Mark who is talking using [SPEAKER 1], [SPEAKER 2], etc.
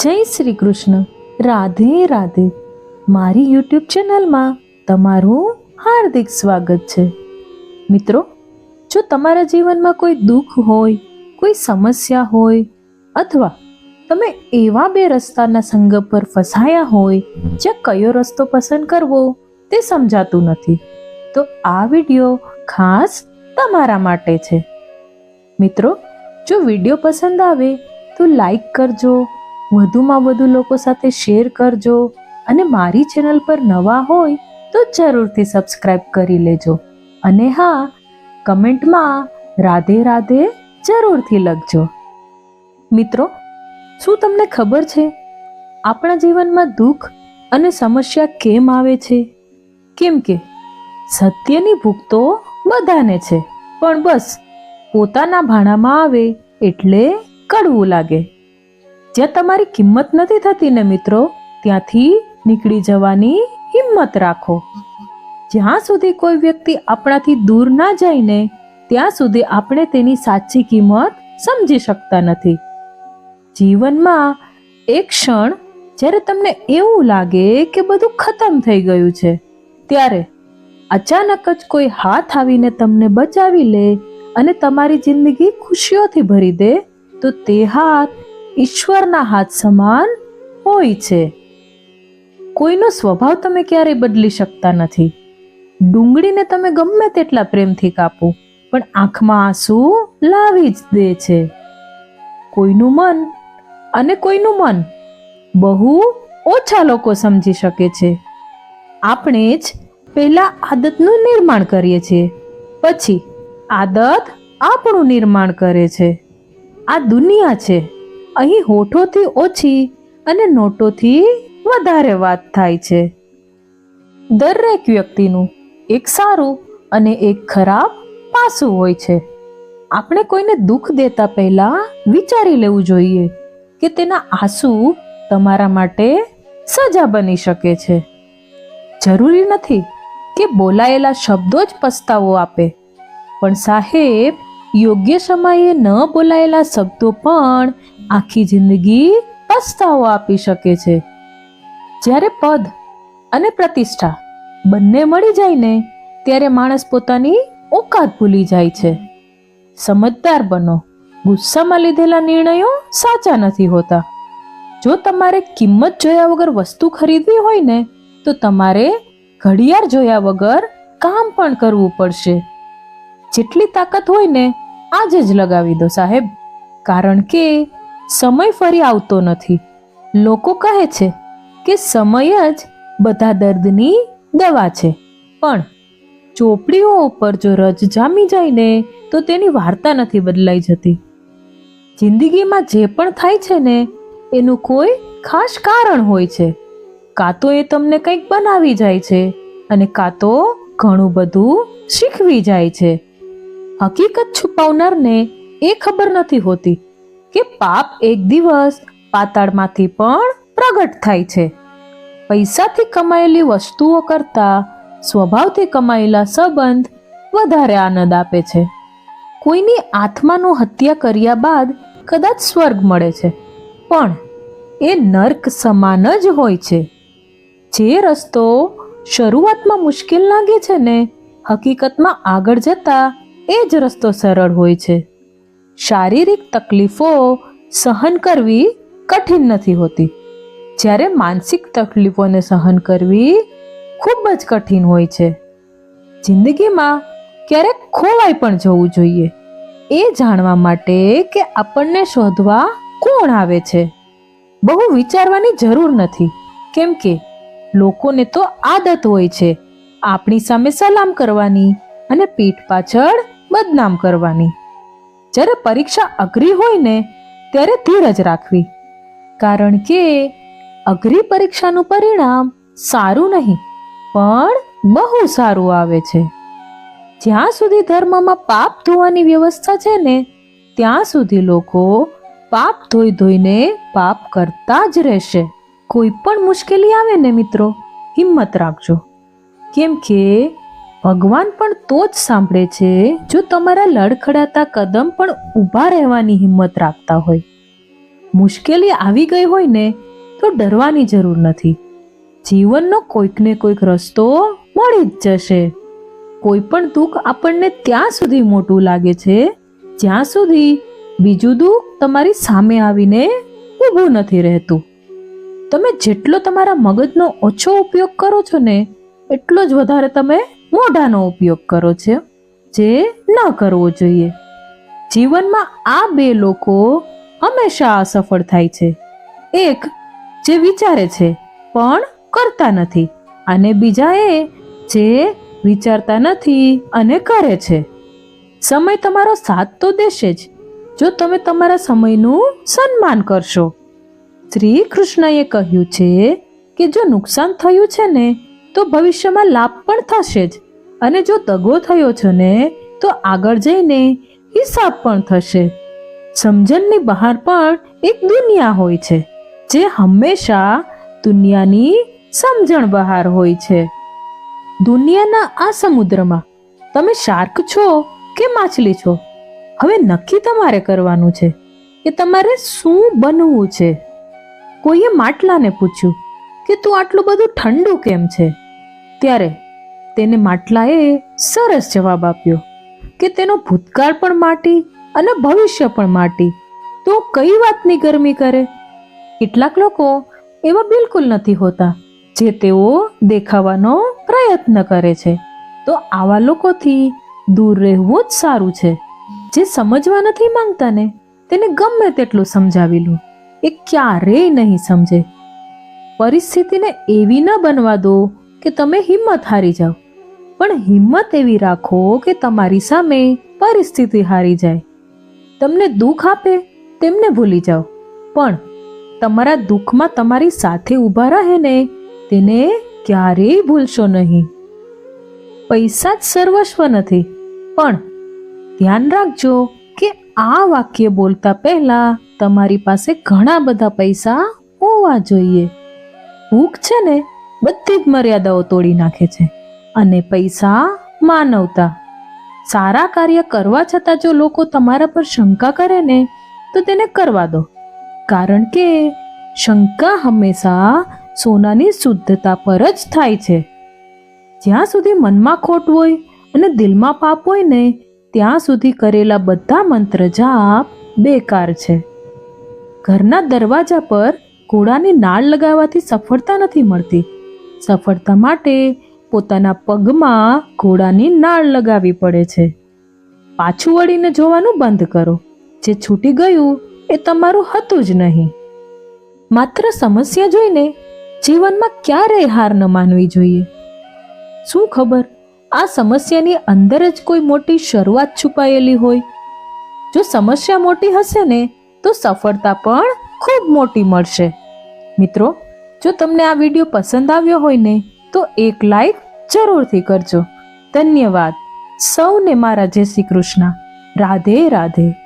[SPEAKER 1] જય શ્રી કૃષ્ણ. રાધે રાધે. મારી યુટ્યુબ ચેનલમાં તમારું હાર્દિક સ્વાગત છે. મિત્રો, જો તમારા જીવનમાં કોઈ દુઃખ હોય, કોઈ સમસ્યા હોય, અથવા તમે એવા બે રસ્તાના સંગ પર ફસાયા હોય, જ્યાં કયો રસ્તો પસંદ કરવો તે સમજાતું નથી, તો આ વીડિયો ખાસ તમારા માટે છે. મિત્રો, જો વીડિયો પસંદ આવે તો લાઈક કરજો વધુમાં વધુ લોકો સાથે શેર કરજો અને મારી ચેનલ પર નવા હોય તો જરૂરથી સબસ્ક્રાઈબ કરી લેજો. અને હા, કમેન્ટમાં રાધે રાધે જરૂરથી લખજો. મિત્રો, શું તમને ખબર છે? આપણા જીવનમાં દુઃખ અને સમસ્યા કેમ આવે છે? કેમ કે સત્યની ભૂખ તો બધાને છે, પણ બસ પોતાના ભાણામાં આવે એટલે કડવું લાગે. જ્યાં તમારી કિંમત નથી થતી ને મિત્રો, ત્યાંથી નીકળી જવાની હિંમત રાખો. જ્યાં સુધી કોઈ વ્યક્તિ આપણાથી દૂર ના જાય ને, ત્યાં સુધી આપણે તેની સાચી કિંમત સમજી શકતા નથી. જીવનમાં એક ક્ષણ જ્યારે તમને એવું લાગે કે બધું ખતમ થઈ ગયું છે, ત્યારે અચાનક જ કોઈ હાથ આવીને તમને બચાવી લે અને તમારી જિંદગી ખુશીઓથી ભરી દે, તો તે હાથ ઈશ્વરના હાથ સમાન હોય છે. કોઈનો સ્વભાવ તમે ક્યારેય બદલી શકતા નથી. ડુંગળીને તમે ગમે તેટલા પ્રેમથી કાપો, પણ આંખમાં આંસુ લાવી જ દે છે. કોઈનું મન અને કોઈનું મન બહુ ઓછા લોકો સમજી શકે છે. આપણે જ પહેલાં આદતનું નિર્માણ કરીએ છીએ, પછી આદત આપણું નિર્માણ કરે છે. આ દુનિયા છે. અહીં હોઠોથી ઓછી અને નોટોથી વધારે વાત થાય છે. દરેક વ્યક્તિનું એક સારું અને એક ખરાબ પાસું હોય છે. આપણે કોઈને દુઃખ દેતા પહેલા વિચારી લેવું જોઈએ કે તેના આંસુ તમારા માટે સજા બની શકે છે. જરૂરી નથી કે બોલાયેલા શબ્દો જ પસ્તાવો આપે, પણ સાહેબ, યોગ્ય સમયે ન બોલાયેલા શબ્દો પણ આખી જિંદગી પસ્તાવો આપી શકે છે. જ્યારે પદ અને પ્રતિષ્ઠા બંને મળી જાય ને, ત્યારે માણસ પોતાની ઓકાત ભૂલી જાય છે. સમજદાર બનો. ગુસ્સામાં લીધેલા નિર્ણયો સાચા નથી હોતા. જો તમારે કિંમત જોયા વગર વસ્તુ ખરીદવી હોય ને, તો તમારે ઘડિયાળ જોયા વગર કામ પણ કરવું પડશે. જેટલી તાકાત હોય ને, આજે જ લગાવી દો સાહેબ. કારણ કે સમય ફરી આવતો નથી. લોકો કહે છે કે સમય જ બધા દર્દની દવા છે. પણ ચોપડીઓ ઉપર જો રજ જામી જાય ને તો તેની વાર્તા નથી બદલાઈ જતી. જિંદગીમાં જે પણ થાય છે ને, એનું કોઈ ખાસ કારણ હોય છે. કાં તો એ તમને કંઈક બનાવી જાય છે અને કાં તો ઘણું બધું શીખવી જાય છે. હકીકત છુપાવનારને એ ખબર નથી હોતી કે પાપ એક દિવસ પાતાળમાંથી પણ પ્રગટ થાય છે. પૈસાથી કમાયેલી વસ્તુઓ કરતાં સ્વભાવથી કમાયેલા સંબંધ વધારે આનંદ આપે છે. કોઈની આત્માનું હત્યા કર્યા બાદ કદાચ સ્વર્ગ મળે છે, પણ એ નર્ક સમાન જ હોય છે. જે રસ્તો શરૂઆતમાં મુશ્કેલ લાગે છે ને હકીકતમાં આગળ જતા એ જ રસ્તો સરળ હોય છે. શારીરિક તકલીફો સહન કરવી કઠિન નથી હોતી. જ્યારે માનસિક તકલીફોને સહન કરવી ખૂબ જ કઠિન હોય છે. જિંદગીમાં ક્યારેક ખોવાઈ પણ જવું જોઈએ. એ જાણવા માટે કે આપણને શોધવા કોણ આવે છે? બહુ વિચારવાની જરૂર નથી. કેમ કે લોકોને તો આદત હોય છે આપણી સામે સલામ કરવાની અને પીઠ પાછળ બદનામ કરવાની. જ્યારે પરીક્ષા અઘરી હોય ને, ત્યારે ધીરજ રાખવી. કારણ કે, અઘરી પરીક્ષાનું પરિણામ સારું નહીં, પણ બહુ સારું આવે છે. જ્યાં સુધી ધર્મમાં પાપ ધોવાની વ્યવસ્થા છે ને, ત્યાં સુધી લોકો પાપ ધોઈ ધોઈને પાપ કરતા જ રહેશે. કોઈ પણ મુશ્કેલી આવે ને મિત્રો, હિંમત રાખજો. કેમ કે ભગવાન પણ તો જ સાંભળે છે, જો તમારા લડખડાતા કદમ પણ ઊભા રહેવાની હિંમત રાખતા હોય. મુશ્કેલી આવી ગઈ હોય ને, તો ડરવાની જરૂર નથી. જીવનનો કોઈકને કોઈક રસ્તો મળી જ જશે. કોઈ પણ દુઃખ આપણને ત્યાં સુધી મોટું લાગે છે, જ્યાં સુધી બીજું દુઃખ તમારી સામે આવીને ઊભું નથી રહેતું. તમે જેટલો તમારા મગજનો ઓછો ઉપયોગ કરો છો ને, એટલો જ વધારે તમે મોઢાનો ઉપયોગ કરો છો, જે ન કરવો જોઈએ. જીવનમાં આ બે લોકો હંમેશા અસફળ થાય છે. એક જે વિચારે છે, પણ કરતા નથી, અને બીજા એ જે વિચારતા નથી અને કરે છે. સમય તમારો સાથ તો દેશે જ. જો તમે તમારા સમયનું સન્માન કરશો. શ્રી કૃષ્ણએ કહ્યું છે કે જો નુકસાન થયું છે ને તો ભવિષ્યમાં લાભ પણ થશે જ. અને જો દગો થયો છે ને, તો આગળ જઈને હિસાબ પણ થશે. સમજણની બહાર પણ એક દુનિયા હોય છે, જે હંમેશા દુનિયાની સમજણ બહાર હોય છે. દુનિયાના આ સમુદ્રમાં તમે શાર્ક છો કે માછલી છો? હવે નક્કી તમારે કરવાનું છે કે તમારે શું બનવું છે? કોઈએ માટલાને પૂછ્યું કે તું આટલું બધું ઠંડુ કેમ છે? ત્યારે તેને માટલાએ સરસ જવાબ આપ્યો કે તેનો ભૂતકાળ પણ માટી અને ભવિષ્ય પણ માટી. તો કઈ વાતની ગરમી કરે? કેટલાક લોકો એવા બિલકુલ નથી હોતા જે તેઓ દેખાવાનો પ્રયત્ન કરે છે. તો આવા લોકોથી દૂર રહેવું જ સારું છે. જે સમજવા નથી માંગતા ને, તેને ગમે તેટલું સમજાવી લો. એ ક્યારેય નહીં સમજે. પરિસ્થિતિને એવી ન બનવા દો કે તમે હિંમત હારી જાઓ. પણ હિંમત એવી રાખો કે તમારી સામે પરિસ્થિતિ હારી જાય. તમને દુઃખ આપે તેમને ભૂલી જાઓ. પણ તમારા દુઃખમાં તમારી સાથે ઊભા રહે ને તેને ક્યારેય ભૂલશો નહીં. પૈસા જ સર્વસ્વ નથી. પણ ધ્યાન રાખજો કે આ વાક્ય બોલતા પહેલા તમારી પાસે ઘણા બધા પૈસા હોવા જોઈએ. ભૂખ છે ને બધી જ મર્યાદાઓ તોડી નાખે છે અને પૈસા માનવતા. સારા કાર્ય કરવા છતાં જો લોકો તમારા પર શંકા કરે ને, તો તેને કરવા દો. કારણ કે શંકા હંમેશા સોનાની શુદ્ધતા પર જ થાય છે. જ્યાં સુધી મનમાં ખોટ હોય અને દિલમાં પાપ હોય ને, ત્યાં સુધી કરેલા બધા મંત્ર જાપ બેકાર છે. ઘરના દરવાજા પર ઘોડાની નાળ લગાવવાથી સફળતા નથી મળતી. સફળતા માટે પોતાના પગમાં ઘોડાની નાળ લગાવવી પડે છે. પાછું વળીને જોવાનું બંધ કરો. જે છૂટી ગયું એ તમારું હતું જ નહીં. માત્ર સમસ્યા જોઈને જીવનમાં ક્યારેય હાર ન માનવી જોઈએ. શું ખબર? આ સમસ્યાની અંદર જ કોઈ મોટી શરૂઆત છુપાયેલી હોય. જો સમસ્યા મોટી હશે ને, તો સફળતા પણ ખૂબ મોટી મળશે. મિત્રો જો તમને આ વીડિયો પસંદ આવ્યો હોય ને, તો એક લાઈક જરૂરથી કરજો. ધન્યવાદ. સૌને મારા જય શ્રી કૃષ્ણ. રાધે રાધે.